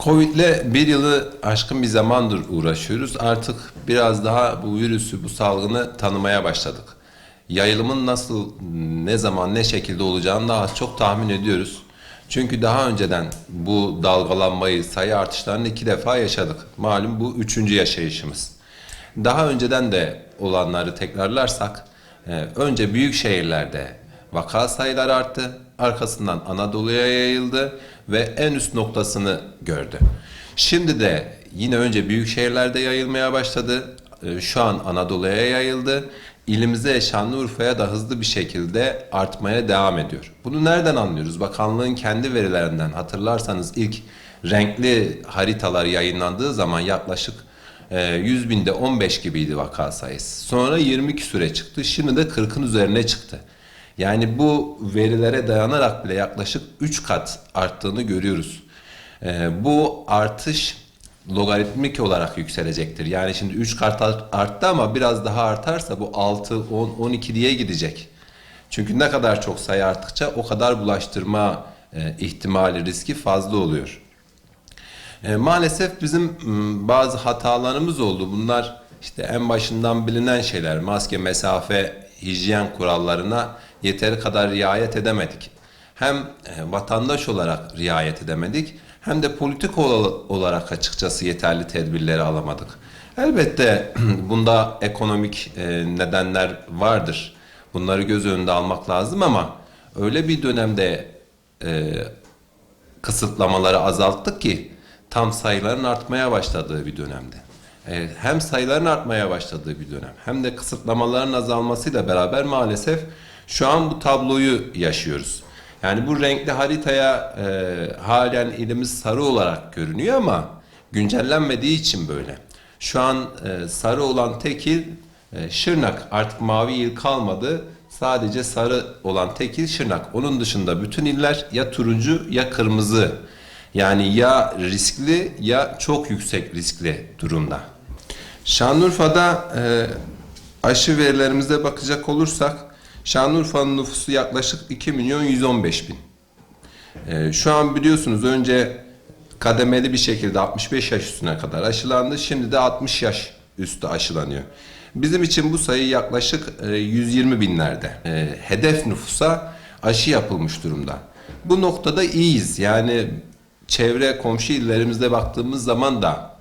Covid'le bir yılı aşkın bir zamandır uğraşıyoruz. Artık biraz daha bu virüsü, bu salgını tanımaya başladık. Yayılımın nasıl, ne zaman, ne şekilde olacağını daha çok tahmin ediyoruz. Çünkü daha önceden bu dalgalanmayı, sayı artışlarını iki defa yaşadık. Malum bu üçüncü yaşayışımız. Daha önceden de olanları tekrarlarsak, e, önce büyük şehirlerde vaka sayıları arttı, arkasından Anadolu'ya yayıldı ve en üst noktasını gördü. Şimdi de yine önce büyük şehirlerde yayılmaya başladı, e, şu an Anadolu'ya yayıldı. İlimize Şanlıurfa'ya da hızlı bir şekilde artmaya devam ediyor. Bunu nereden anlıyoruz? Bakanlığın kendi verilerinden hatırlarsanız ilk renkli haritalar yayınlandığı zaman yaklaşık e, 100 binde 15 gibiydi vaka sayısı. Sonra 20 küsüre çıktı. Şimdi de 40'ın üzerine çıktı. Yani bu verilere dayanarak bile yaklaşık 3 kat arttığını görüyoruz. E, bu artış logaritmik olarak yükselecektir. Yani şimdi 3 kat art- arttı ama biraz daha artarsa bu 6, 10, 12 diye gidecek. Çünkü ne kadar çok sayı arttıkça o kadar bulaştırma e, ihtimali, riski fazla oluyor. E, maalesef bizim bazı hatalarımız oldu. Bunlar işte en başından bilinen şeyler. Maske, mesafe, hijyen kurallarına yeteri kadar riayet edemedik. Hem e, vatandaş olarak riayet edemedik hem de politik ol- olarak açıkçası yeterli tedbirleri alamadık. Elbette bunda ekonomik e, nedenler vardır. Bunları göz önünde almak lazım ama öyle bir dönemde e, kısıtlamaları azalttık ki tam sayıların artmaya başladığı bir dönemde. Ee, hem sayıların artmaya başladığı bir dönem hem de kısıtlamaların azalmasıyla beraber maalesef şu an bu tabloyu yaşıyoruz. Yani bu renkli haritaya e, halen ilimiz sarı olarak görünüyor ama güncellenmediği için böyle. Şu an e, sarı olan tek il e, Şırnak artık mavi il kalmadı. Sadece sarı olan tek il Şırnak. Onun dışında bütün iller ya turuncu ya kırmızı. Yani ya riskli ya çok yüksek riskli durumda. Şanlıurfa'da e, aşı verilerimize bakacak olursak Şanlıurfa'nın nüfusu yaklaşık 2 milyon 115 bin. E, şu an biliyorsunuz önce kademeli bir şekilde 65 yaş üstüne kadar aşılandı. Şimdi de 60 yaş üstü aşılanıyor. Bizim için bu sayı yaklaşık e, 120 binlerde. E, hedef nüfusa aşı yapılmış durumda. Bu noktada iyiyiz. Yani çevre komşu illerimizde baktığımız zaman da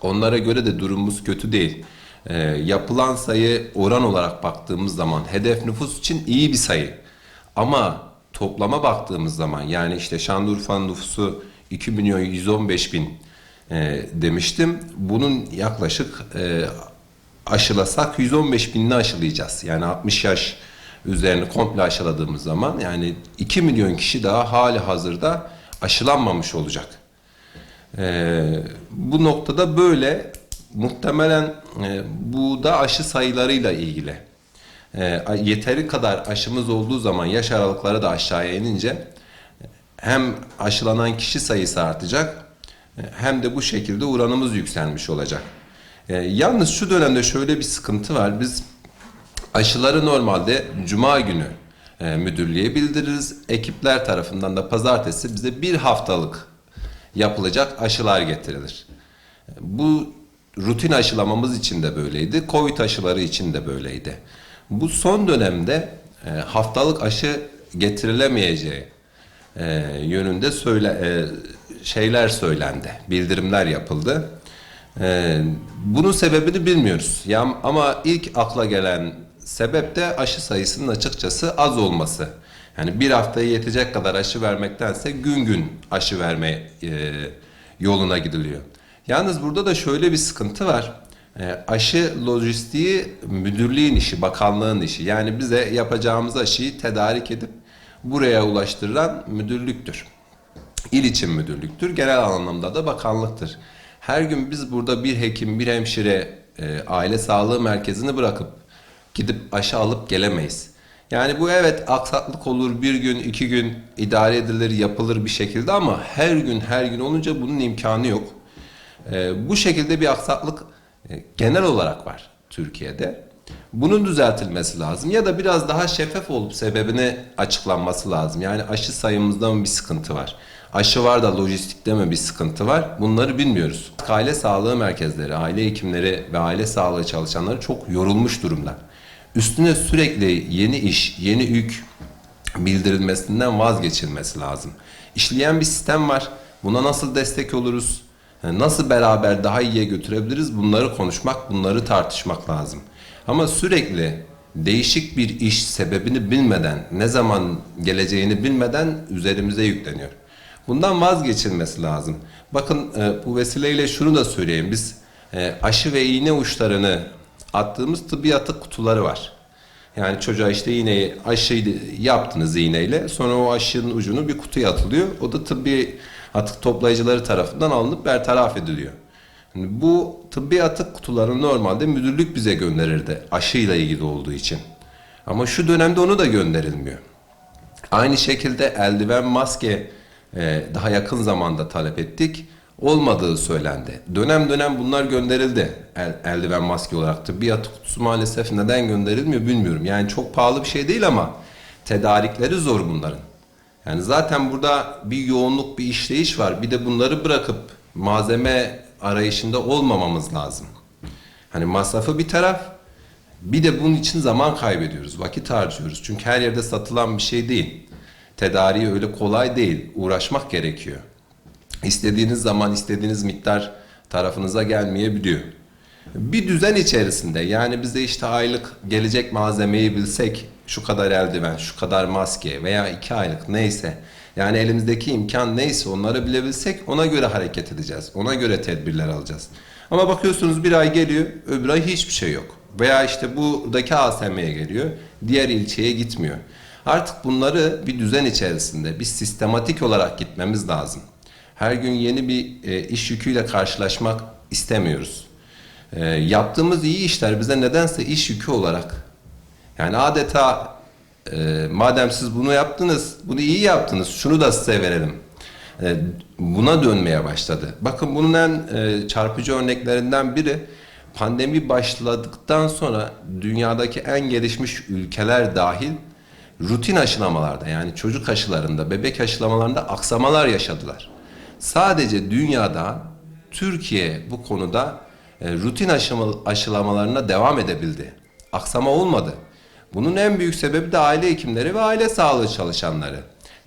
onlara göre de durumumuz kötü değil. E, yapılan sayı oran olarak baktığımız zaman hedef nüfus için iyi bir sayı. Ama toplama baktığımız zaman yani işte Şanlıurfa'nın nüfusu 2 milyon 115 bin e, demiştim. Bunun yaklaşık e, aşılasak 115 binini aşılayacağız. Yani 60 yaş üzerini komple aşıladığımız zaman yani 2 milyon kişi daha hali hazırda aşılanmamış olacak. E, bu noktada böyle muhtemelen e, bu da aşı sayılarıyla ilgili. E, yeteri kadar aşımız olduğu zaman yaş aralıkları da aşağıya inince hem aşılanan kişi sayısı artacak e, hem de bu şekilde oranımız yükselmiş olacak. E, yalnız şu dönemde şöyle bir sıkıntı var. Biz aşıları normalde cuma günü e, müdürlüğe bildiririz. Ekipler tarafından da pazartesi bize bir haftalık yapılacak aşılar getirilir. Bu rutin aşılamamız için de böyleydi. Covid aşıları için de böyleydi. Bu son dönemde e, haftalık aşı getirilemeyeceği e, yönünde söyle e, şeyler söylendi, bildirimler yapıldı. Bunun sebebini bilmiyoruz. Ama ilk akla gelen sebep de aşı sayısının açıkçası az olması. Yani bir haftaya yetecek kadar aşı vermektense gün gün aşı verme e, yoluna gidiliyor. Yalnız burada da şöyle bir sıkıntı var. E, aşı lojistiği müdürlüğün işi, bakanlığın işi. Yani bize yapacağımız aşıyı tedarik edip buraya ulaştıran müdürlüktür. İl için müdürlüktür, genel anlamda da bakanlıktır. Her gün biz burada bir hekim, bir hemşire, e, aile sağlığı merkezini bırakıp gidip aşı alıp gelemeyiz. Yani bu evet aksaklık olur, bir gün, iki gün idare edilir, yapılır bir şekilde ama her gün, her gün olunca bunun imkanı yok. E, bu şekilde bir aksaklık e, genel olarak var Türkiye'de. Bunun düzeltilmesi lazım ya da biraz daha şeffaf olup sebebini açıklanması lazım. Yani aşı sayımızda mı bir sıkıntı var? Aşı var da lojistikte mi bir sıkıntı var? Bunları bilmiyoruz. Aile sağlığı merkezleri, aile hekimleri ve aile sağlığı çalışanları çok yorulmuş durumda. Üstüne sürekli yeni iş, yeni yük bildirilmesinden vazgeçilmesi lazım. İşleyen bir sistem var. Buna nasıl destek oluruz? Yani Nasıl beraber daha iyiye götürebiliriz? Bunları konuşmak, bunları tartışmak lazım. Ama sürekli değişik bir iş sebebini bilmeden, ne zaman geleceğini bilmeden üzerimize yükleniyor. Bundan vazgeçilmesi lazım. Bakın e, bu vesileyle şunu da söyleyeyim. Biz e, aşı ve iğne uçlarını attığımız tıbbi atık kutuları var. Yani çocuğa işte iğneyi aşıyı yaptınız iğneyle sonra o aşının ucunu bir kutuya atılıyor. O da tıbbi atık toplayıcıları tarafından alınıp bertaraf ediliyor. Şimdi bu tıbbi atık kutularını normalde müdürlük bize gönderirdi aşıyla ilgili olduğu için. Ama şu dönemde onu da gönderilmiyor. Aynı şekilde eldiven, maske e, daha yakın zamanda talep ettik. Olmadığı söylendi. Dönem dönem bunlar gönderildi. El, eldiven, maske olarak atık kutusu maalesef neden gönderilmiyor bilmiyorum. Yani çok pahalı bir şey değil ama tedarikleri zor bunların. Yani zaten burada bir yoğunluk, bir işleyiş var. Bir de bunları bırakıp malzeme arayışında olmamamız lazım. Hani masrafı bir taraf, bir de bunun için zaman kaybediyoruz, vakit harcıyoruz. Çünkü her yerde satılan bir şey değil. Tedariği öyle kolay değil, uğraşmak gerekiyor. İstediğiniz zaman, istediğiniz miktar tarafınıza gelmeyebiliyor. Bir düzen içerisinde yani bize işte aylık gelecek malzemeyi bilsek şu kadar eldiven, şu kadar maske veya iki aylık neyse yani elimizdeki imkan neyse onları bilebilsek ona göre hareket edeceğiz. Ona göre tedbirler alacağız. Ama bakıyorsunuz bir ay geliyor öbür ay hiçbir şey yok. Veya işte buradaki ASM'ye geliyor diğer ilçeye gitmiyor. Artık bunları bir düzen içerisinde bir sistematik olarak gitmemiz lazım. Her gün yeni bir e, iş yüküyle karşılaşmak istemiyoruz. E, yaptığımız iyi işler bize nedense iş yükü olarak yani adeta e, madem siz bunu yaptınız, bunu iyi yaptınız, şunu da size verelim. E, buna dönmeye başladı. Bakın bunun en e, çarpıcı örneklerinden biri pandemi başladıktan sonra dünyadaki en gelişmiş ülkeler dahil rutin aşılamalarda yani çocuk aşılarında, bebek aşılamalarında aksamalar yaşadılar. Sadece dünyada Türkiye bu konuda e, rutin aşılamalarına devam edebildi. Aksama olmadı. Bunun en büyük sebebi de aile hekimleri ve aile sağlığı çalışanları.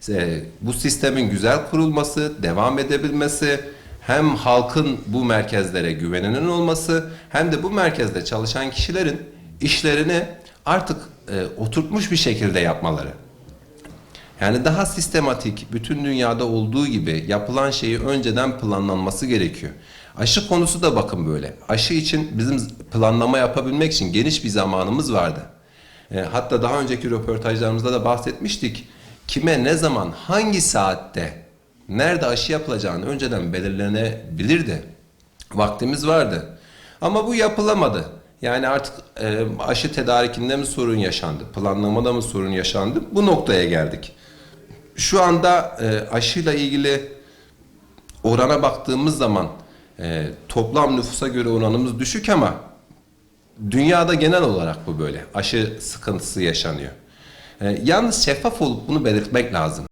E, bu sistemin güzel kurulması, devam edebilmesi, hem halkın bu merkezlere güveninin olması hem de bu merkezde çalışan kişilerin işlerini artık e, oturtmuş bir şekilde yapmaları. Yani daha sistematik, bütün dünyada olduğu gibi yapılan şeyi önceden planlanması gerekiyor. Aşı konusu da bakın böyle. Aşı için bizim planlama yapabilmek için geniş bir zamanımız vardı. E, hatta daha önceki röportajlarımızda da bahsetmiştik. Kime, ne zaman, hangi saatte, nerede aşı yapılacağını önceden belirlenebilirdi. Vaktimiz vardı. Ama bu yapılamadı. Yani artık e, aşı tedarikinde mi sorun yaşandı, planlamada mı sorun yaşandı? Bu noktaya geldik. Şu anda e, aşıyla ilgili orana baktığımız zaman e, toplam nüfusa göre oranımız düşük ama dünyada genel olarak bu böyle. Aşı sıkıntısı yaşanıyor. E, yalnız şeffaf olup bunu belirtmek lazım.